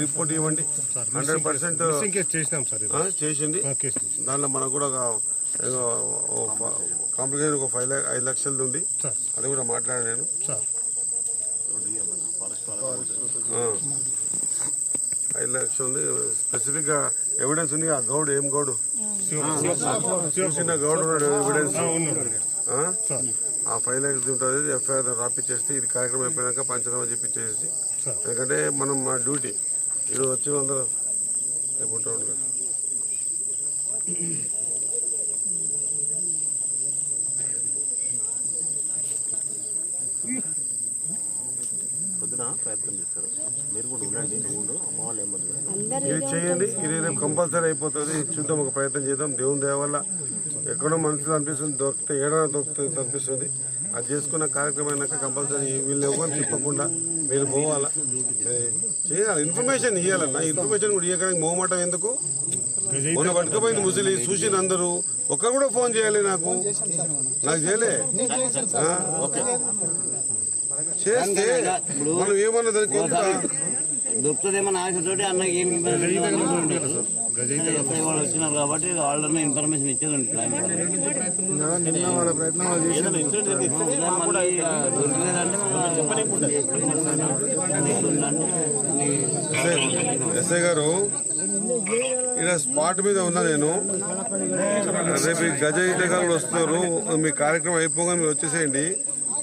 Report ఇవ్వండి hundred percent చేసినాం sir. చేసింది. దానిలో మనకు కూడా కాంప్లికేషన్ ఒక ఫైవ్ ఐదు లక్షలది ఉంది అది కూడా మాట్లాడాను నేను. ఐదు లక్షలు ఉంది స్పెసిఫిక్గా ఎవిడెన్స్ ఉంది ఆ గౌడ్ ఏం గౌడు చూసిన గౌడ్ ఎవిడెన్స్ ఆ? ఫైవ్ ల్యాక్స్ ఉంటుంది ఎఫ్ఐఆర్ రాపిచ్చేస్తే ఇది కార్యక్రమం అయిపోయాక పంచనామా చెప్పించేసి ఎందుకంటే మనం మా డ్యూటీ ఇది వచ్చి అందరూ రేపు ఉంటా. పొద్దున ప్రయత్నం చేస్తారు. మీరు కూడా ఉండండి నువ్వు ఇది చేయండి? ఇది రేపు కంపల్సరీ అయిపోతుంది. చూద్దాం ఒక ప్రయత్నం చేద్దాం. దేవుని దయ వల్ల ఎక్కడో మనసులో అనిపిస్తుంది దొరికితే ఏడైనా దొరుకుతుంది అనిపిస్తుంది. అది చేసుకున్న కార్యక్రమం అయినాక కంపల్సరీ వీళ్ళు ఎవరు తిప్పకుండా మీరు పోవాలా? చేయాలి. ఇన్ఫర్మేషన్ ఇవ్వాలన్న ఇన్ఫర్మేషన్ కూడా ఇవ్వడానికి మోమాటం ఎందుకు? మొన్న పట్టుకుపోయింది ముసలి చూసిన అందరూ. ఒక్కరు కూడా ఫోన్ చేయాలి నాకు. నాకు చేయలే? చేస్తే మనం ఏమన్నా దానికి దొరుకుతుందేమో ఆశతోటి అన్నకి ఏం వాళ్ళు వచ్చినారు కాబట్టి వాళ్ళని ఇన్ఫర్మేషన్ ఇచ్చేది ఎస్ఐ గారు ఇక్కడ స్పాట్ మీద ఉన్నా నేను. రేపు ఈ గజ ఈతగాళ్ళు వస్తారు. మీ కార్యక్రమం అయిపోగా మీరు వచ్చేసేయండి.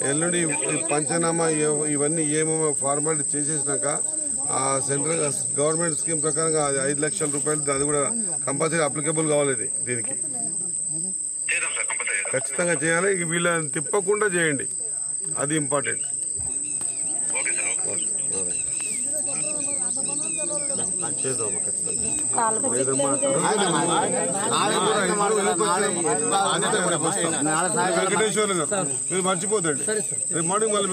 ఎల్లుండి పంచనామా ఇవ- ఇవన్నీ ఏమో ఫార్మాలిటీ చేసేసినాక సెంట్రల్ గవర్నమెంట్ స్కీమ్ ప్రకారంగా అది ఐదు లక్షల రూపాయలు అది కూడా కంపల్సరీ అప్లికబుల్ కావాలి దీనికి. ఖచ్చితంగా చేయాలి. ఇక వీళ్ళని తిప్పకుండా చేయండి. అది ఇంపార్టెంట్ గారు మీరు మర్చిపోతండి రేపు మార్నింగ్ మళ్ళీ